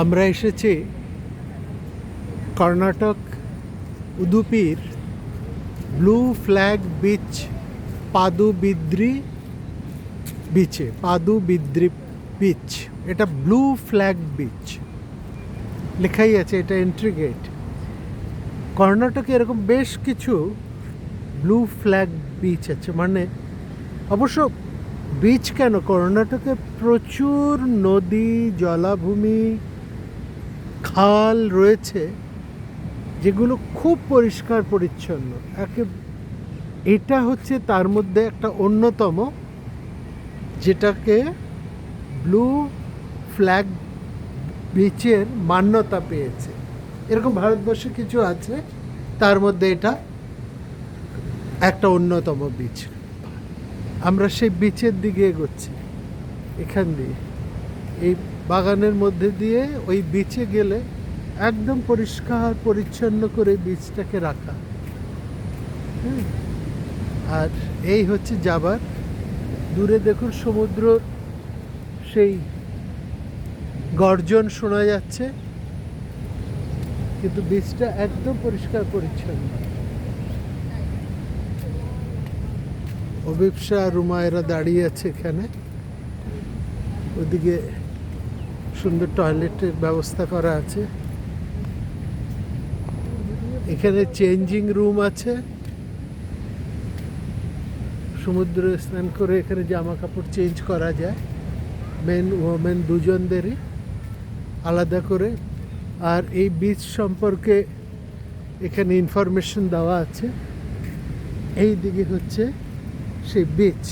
আমরা এসেছি কর্ণাটক উদুপির ব্লু ফ্ল্যাগ বিচ পাদুবিদ্রি বিচে পাদুবিদ্রি বিচ। এটা ব্লু ফ্ল্যাগ বিচ। লেখাই আছে এটা এন্ট্রি গেট কর্ণাটকে এরকম বেশ কিছু ব্লু ফ্ল্যাগ বিচ আছে। মানে অবশ্য বিচ কেন? কর্ণাটকে প্রচুর নদী, জলাভূমি খাল রয়েছে যেগুলো খুব পরিষ্কার পরিচ্ছন্ন। একে, এটা হচ্ছে তার মধ্যে একটা অন্যতম, যেটাকে ব্লু ফ্ল্যাগ বিচের মান্যতা পেয়েছে। এরকম ভারতবর্ষে কিছু আছে, তার মধ্যে এটা একটা অন্যতম বিচ। আমরা সেই বিচের দিকে এগোচ্ছি, এখান দিয়ে। এই বাগানের মধ্যে দিয়ে ওই বিচে গেলে একদম পরিষ্কার, পরিচ্ছন্ন করে বীজটাকে রাখা। আর এই হচ্ছে যাবার। দূরে দেখুন সমুদ্র, সেই গর্জন শোনা যাচ্ছে। কিন্তু বীজটা একদম পরিষ্কার, পরিচ্ছন্ন। অভিপসা, রুমা এরা দাঁড়িয়ে আছে এখানে। ওদিকে সুন্দর টয়লেটের ব্যবস্থা করা আছে। এখানে চেঞ্জিং রুম আছে। সমুদ্রে স্নান করে এখানে জামা কাপড় চেঞ্জ করা যায়। মেন ওমেন দুজনদেরই আলাদা করে। আর এই বিচ সম্পর্কে এখানে ইনফরমেশন দেওয়া আছে। এই দিকে হচ্ছে সেই বিচ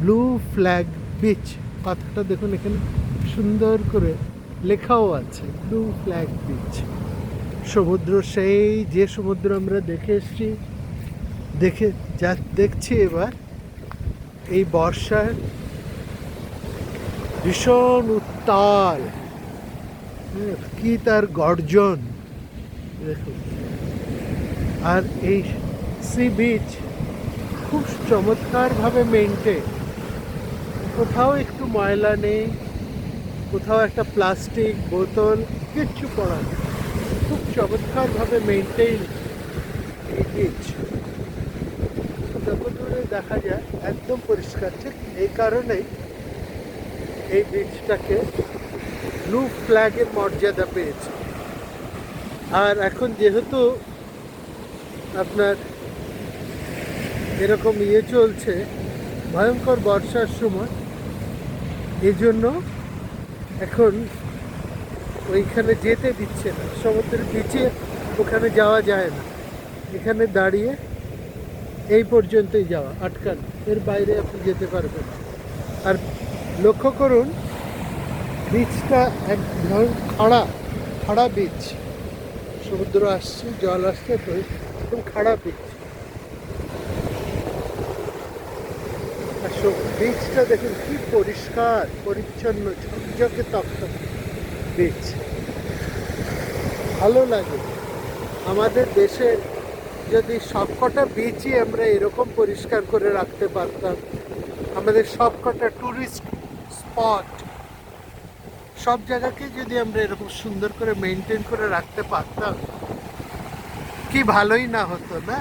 ব্লু ফ্ল্যাগ বিচ কথাটা দেখুন এখানে সুন্দর করে লেখাও আছে ব্লু ফ্ল্যাগ বিচ সমুদ্র সেই যে সমুদ্র আমরা দেখে এসছি দেখে যা দেখছি এবার এই বর্ষার ভীষণ উত্তাল। হ্যাঁ, কি তার গর্জন। আর এই সি বিচ খুব চমৎকারভাবে মেনটেন কোথাও একটু ময়লা নেই কোথাও একটা প্লাস্টিক বোতল কিচ্ছু পড়া নেই। চমৎকারভাবে মেনটেন এই বিচ যত দূরে দেখা যায়, একদম পরিষ্কার, ঠিক এই কারণেই এই বিচটাকে ব্লু ফ্ল্যাগের মর্যাদা পেয়েছে। আর এখন যেহেতু আপনার এরকম ইয়ে চলছে, ভয়ঙ্কর বর্ষার সময় এই জন্য এখন ওইখানে যেতে দিচ্ছে না। সমুদ্রের বিচে ওখানে যাওয়া যায় না। এখানে দাঁড়িয়ে এই পর্যন্তই যাওয়া, আটকান। এর বাইরে আপনি যেতে পারবেন আর লক্ষ্য করুন, বীজটা এক ধরুন খাড়া খাড়া বীজ। সমুদ্র আসছে, জল আসছে, তো একদম খাড়া বীজ। আর বীজটা দেখুন কি পরিষ্কার, পরিচ্ছন্ন, ঝকঝকে তকতকে বীজ ভালো লাগে। আমাদের দেশে যদি সবকটা বীচই আমরা এরকম পরিষ্কার করে রাখতে পারতাম, আমাদের সবকটা ট্যুরিস্ট স্পট সব জায়গাকে যদি আমরা এরকম সুন্দর করে মেনটেন করে রাখতে পারতাম, কি ভালোই না হতো, না?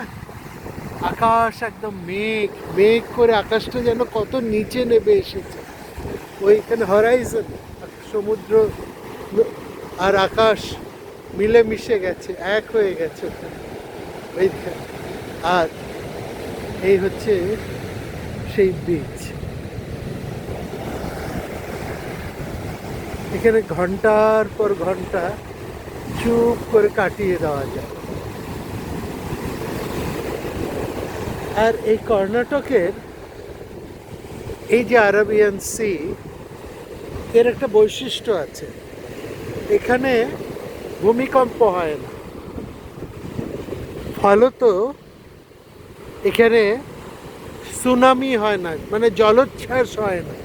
আকাশ একদম মেঘ মেঘ করে আকাশটা যেন কত নিচে নেমে এসেছে। ওইখানে হরাইজন সমুদ্র আর আকাশ মিলে মিশে গেছে, এক হয়ে গেছে। আর এই হচ্ছে সেই বীজ এখানে ঘণ্টার পর ঘণ্টা চুপ করে কাটিয়ে দেওয়া যায়। আর এই কর্ণাটকের এই যে আরবিয়ান সি, এর একটা বৈশিষ্ট্য আছে। এখানে ভূমিকম্প হয় না। ফলত এখানে সুনামি হয় না মানে জলোচ্ছ্বাস হয় না,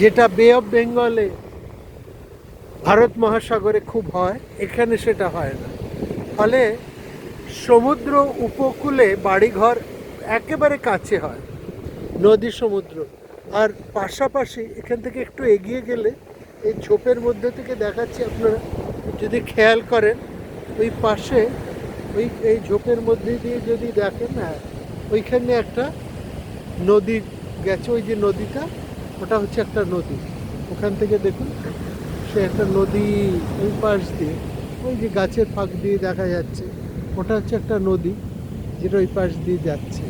যেটা বে অফ বেঙ্গলে ভারত মহাসাগরে খুব হয়, এখানে সেটা হয় না। ফলে সমুদ্র উপকূলে বাড়িঘর একেবারে কাছে হয়, নদী সমুদ্র। আর পাশাপাশি এখান থেকে একটু এগিয়ে গেলে এই ঝোপের মধ্যে থেকে দেখাচ্ছি আপনারা। যদি খেয়াল করেন, ওই পাশে, ওই, এই ঝোপের মধ্যে দিয়ে যদি দেখেন না ওইখানে একটা নদী গেছে। ওই যে নদীটা, ওটা হচ্ছে একটা নদী। ওখান থেকে দেখুন, সে একটা নদী ওই পাশ দিয়ে, ওই যে গাছের ফাঁক দিয়ে দেখা যাচ্ছে। ওটা হচ্ছে একটা নদী, যেটা ওই পাশ দিয়ে যাচ্ছে।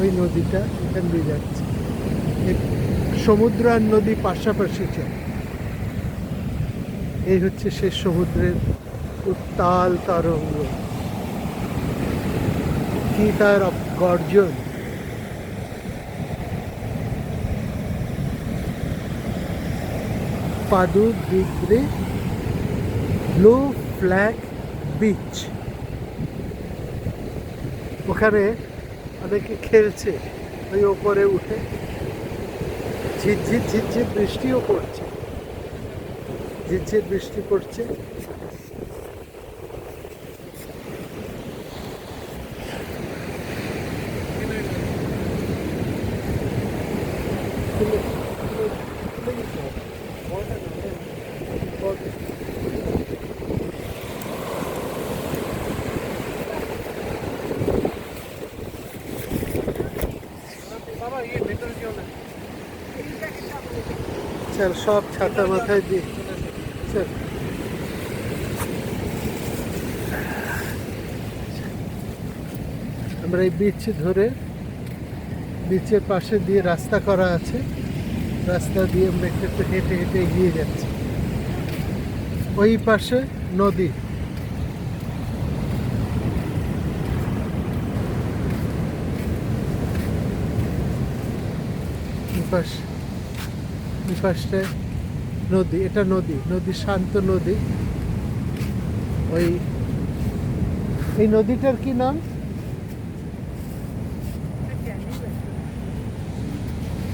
ওই নদীটা এখান দিয়ে যাচ্ছে। সমুদ্র আর নদী পাশাপাশি চলে। এই হচ্ছে সে সমুদ্রের উত্তাল তরঙ্গ। কি তার গর্জন? Padubidri blue flag beach. ওখানে অনেকে খেলছে, ওই ওপরে উঠে। ঝিরঝির ঝিরঝির বৃষ্টিও পড়ছে। ঝিরঝির বৃষ্টি পড়ছে। সব ছাতা মাথায় দিয়ে। আমরা এই বিচ ধরে বিচের পাশে দিয়ে রাস্তা করা আছে। রাস্তা দিয়ে আমরা একটু একটু হেঁটে হেঁটে এগিয়ে যাচ্ছি। ওই পাশে নদী। পাশে পাশটায় নদী এটা নদী নদী শান্ত নদী ওই এই নদীটার কি নাম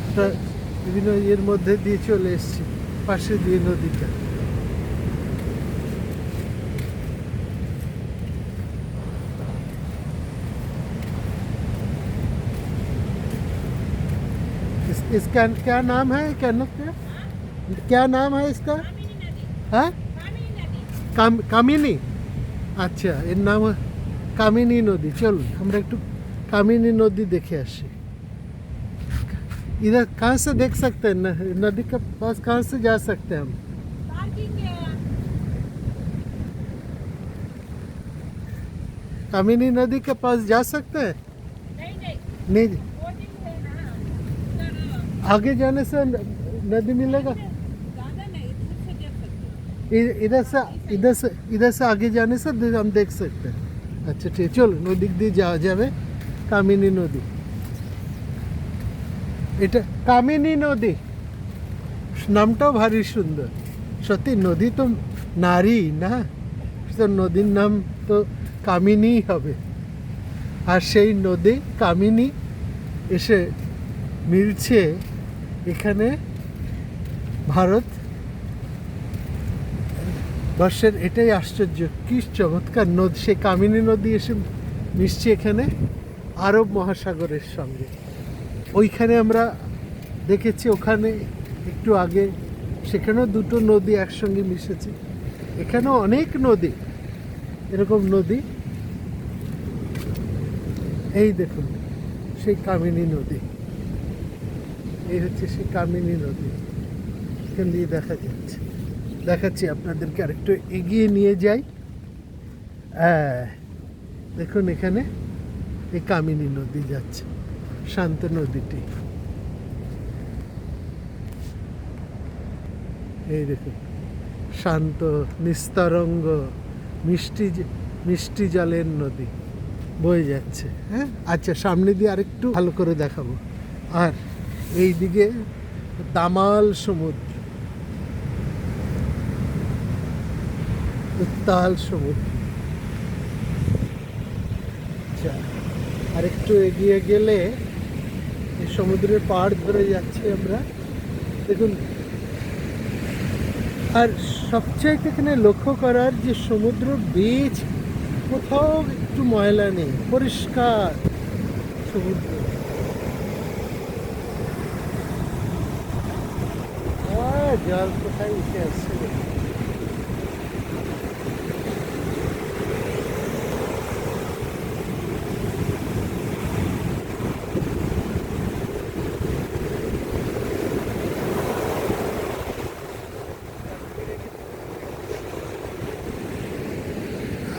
ওটা বিভিন্ন ইয়ের মধ্যে দিয়ে চলে এসছি পাশে দিয়ে নদীটা इस, इसका क्या नाम है क्या नाम क्या नाम है इसका हाँ কাম কামিনী আচ্ছা এর নাম কামিনী নদী চলুন আমরা একটু কামিনী নদী দেখে আসি इधर कहाँ से देख सकते हैं न- नदी के पास कहाँ से जा सकते हैं हम कामिनी नदी के पास जा सकते हैं नहीं आगे जाने से न- नदी मिलेगा इ- इधर से इधर से इधर से आगे जाने से दे- हम देख सकते हैं আচ্ছা ঠিক চলো নদীক দিয়ে যাওয়া যাবে কামিনী নদী এটা কামিনী নদী নামটাও ভারী সুন্দর সত্যি নদী তো নারী না তো নদীর নাম তো কামিনীই হবে আর সেই নদী কামিনী এসে মিলছে এখানে ভারত বর্ষের এটাই আশ্চর্য। কি চমৎকার নদী, সেই কামিনী নদী এসে মিশছে এখানে, আরব মহাসাগরের সঙ্গে। ওইখানে আমরা দেখেছি, ওখানে একটু আগে সেখানেও দুটো নদী একসঙ্গে মিশেছে। এখানেও অনেক নদী, এরকম নদী। এই দেখুন, সেই কামিনী নদী। এই হচ্ছে সেই কামিনী নদী। এখান দিয়ে দেখা যাচ্ছে। দেখাচ্ছি, আপনাদেরকে আরেকটু এগিয়ে নিয়ে যাই। হ্যাঁ দেখুন এখানে এই কামিনী নদী যাচ্ছে, শান্ত নদীটি। এই দেখুন, শান্ত, নিস্তরঙ্গ, মিষ্টি মিষ্টি জলের নদী বয়ে যাচ্ছে হ্যাঁ? আচ্ছা সামনে দিয়ে আরেকটু ভালো করে দেখাবো। আর এই দিকে দামাল সমুদ্র। উত্তাল সমুদ্র। আচ্ছা আর একটু এগিয়ে গেলে সমুদ্রের পাড় ধরে যাচ্ছি আমরা। দেখুন, আর সবচাইতে এখানে লক্ষ্য করার যে সমুদ্র বীচ, কোথাও একটু ময়লা নেই, পরিষ্কার সমুদ্র। জল কোথায় উঠে আসছে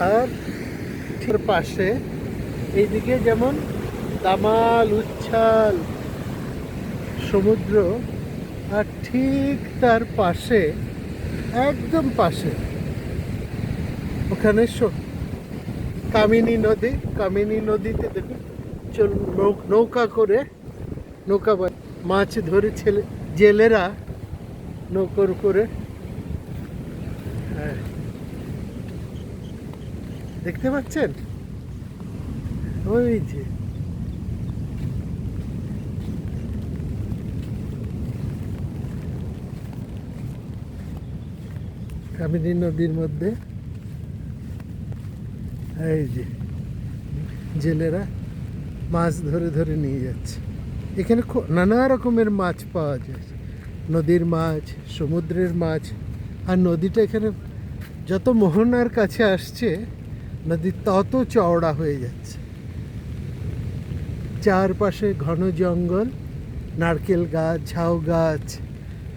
আর ঠিক পাশে, এইদিকে যেমন দামাল, উচ্ছাল, সমুদ্র, আর ঠিক তার পাশে, একদম পাশে, ওখানে কামিনী নদী, কামিনী নদীতে দেখুন, চল নৌকা করে, নৌকা মাছ ধরে ছেলে, জেলেরা নৌকর করে হ্যাঁ দেখতে পাচ্ছেন? ওই যে। কামিনী নদীর মধ্যে। এই যে, জেলেরা মাছ ধরে ধরে নিয়ে যাচ্ছে। এখানে নানা রকমের মাছ পাওয়া যায়। নদীর মাছ, সমুদ্রের মাছ। আর নদীটা এখানে যত মোহনার কাছে আসছে নদী তত চওড়া হয়ে যাচ্ছে। চারপাশে ঘন জঙ্গল, নারকেল গাছ, ঝাউ গাছ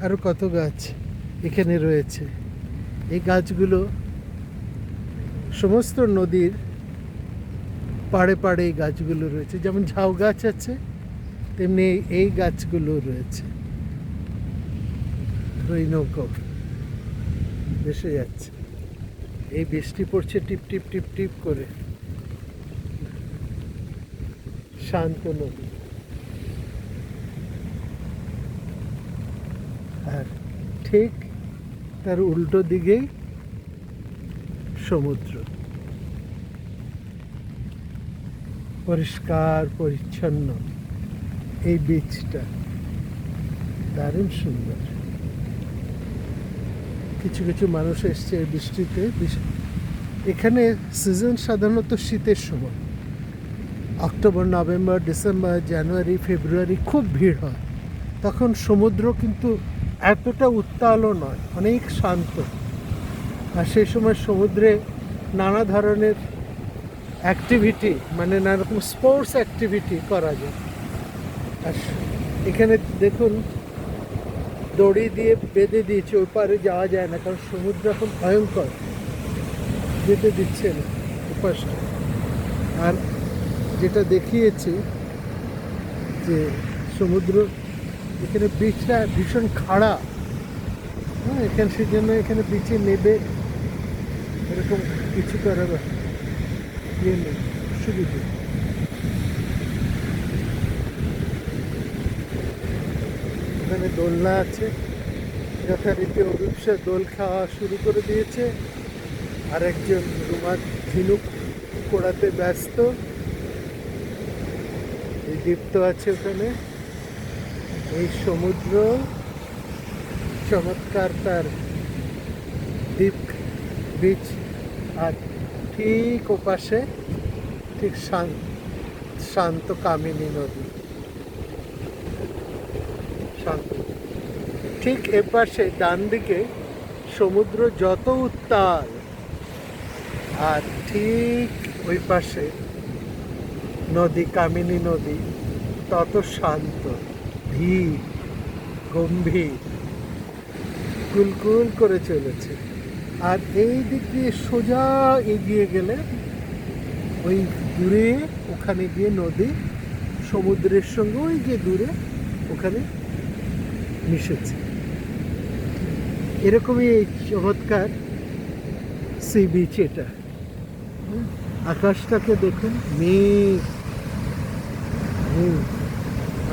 আরও কত গাছ এখানে রয়েছে। এই গাছগুলো সমস্ত নদীর পাড়ে পাড়ে এই গাছগুলো রয়েছে। যেমন ঝাউ গাছ আছে, তেমনি এই- গাছগুলো রয়েছে। ওই নৌকো, ভেসে যাচ্ছে। এই বৃষ্টি পড়ছে টিপ টিপ টিপ টিপ করে। শান্ত নদী। আর ঠিক তার উল্টো দিকেই সমুদ্র। পরিষ্কার, পরিচ্ছন্ন এই বীচটা দারুণ সুন্দর। কিছু কিছু মানুষ এসছে বৃষ্টিতে। এখানে সিজন সাধারণত শীতের সময়। October, November, December, January, February খুব ভিড় হয়। তখন সমুদ্র কিন্তু এতটা উত্তালও নয়, অনেক শান্ত। আর সেই সময় সমুদ্রে নানা ধরনের অ্যাক্টিভিটি মানে নানা রকম স্পোর্টস অ্যাক্টিভিটি করা যায়। আর এখানে দেখুন দড়ি দিয়ে বেঁধে দিয়েছে, ওই পারে যাওয়া যায় না, কারণ সমুদ্র এখন ভয়ঙ্কর। যেতে দিচ্ছে না, উপাসটা। আর যেটা দেখিয়েছি যে সমুদ্র, এখানে বিচটা ভীষণ খাড়া। হ্যাঁ এখানে সেই জন্য এখানে বিচে নেবে, এরকম কিছু করার ইয়ে নেই, সুবিধে। এখানে দোলনা আছে। যথারীতি অভিপসা দোল খাওয়া শুরু করে দিয়েছে। আরেকজন রুমার ঝিনুক কোড়াতে ব্যস্ত। এই দীপ্ত আছে ওখানে। এই সমুদ্র। চমৎকার তার দ্বীপ বীচ আর ঠিক ওপাশে, ঠিক শান্ত শান্ত কামিনী নদী শান্ত ঠিক এপাশে ডান দিকে সমুদ্র যত উত্তাল, আর ঠিক ওই পাশে নদী, কামিনী নদী, তত শান্ত, ধীর, গম্ভীর, কুলকুল করে চলেছে। আর এই দিক দিয়ে সোজা এগিয়ে গেলে ওই দূরে, ওখানে গিয়ে নদী, সমুদ্রের সঙ্গে ওই যে দূরে, ওখানে মিশেছে। এরকমই এই চমৎকার সি বিচ এটা। আকাশটাকে দেখুন মেঘ।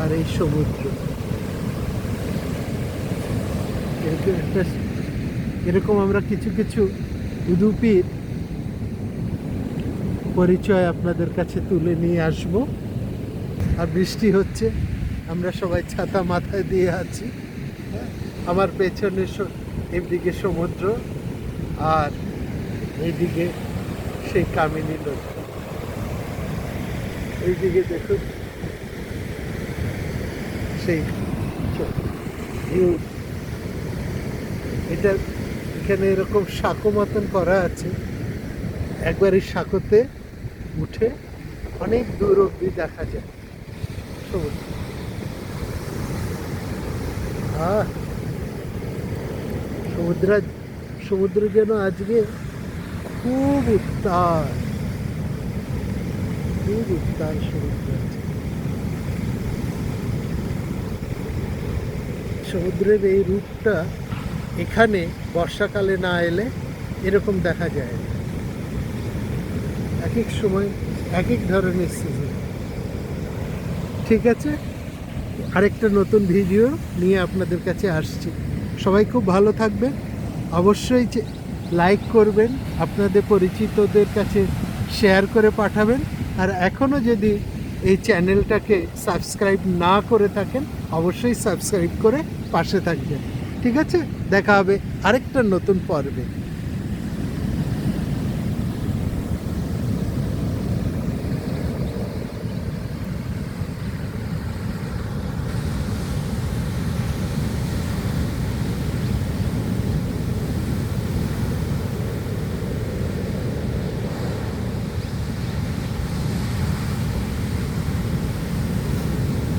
আর এই সমুদ্র। এরকম একটা এরকম আমরা কিছু কিছু উদুপির পরিচয় আপনাদের কাছে তুলে নিয়ে আসব। আর বৃষ্টি হচ্ছে আমরা সবাই ছাতা মাথায় দিয়ে আছি। হ্যাঁ, আমার পেছনে এইদিকে সমুদ্র আর এইদিকে সেই কামিনী নদী। এইদিকে দেখুন, সেই এটা এখানে এরকম সাঁকো মতন করা আছে। একবার এই সাঁকোতে উঠে অনেক দূর অব্দি দেখা যায় সমুদ্র। আহ! সমুদ্র সমুদ্র যেন আজকে খুব উত্তাল খুব উত্তাল সমুদ্র। সমুদ্রের এই রূপটা এখানে বর্ষাকালে না এলে এরকম দেখা যায়। এক এক সময় এক এক ধরনের সিজন ঠিক আছে আরেকটা নতুন ভিডিও নিয়ে আপনাদের কাছে আসছি সবাই খুব ভালো থাকবে অবশ্যই লাইক করবেন, আপনাদের পরিচিতদের কাছে শেয়ার করে পাঠাবেন। আর এখনও যদি এই চ্যানেলটাকে সাবস্ক্রাইব না করে থাকেন, অবশ্যই সাবস্ক্রাইব করে পাশে থাকবেন। ঠিক আছে? দেখা হবে আরেকটা নতুন পর্বে।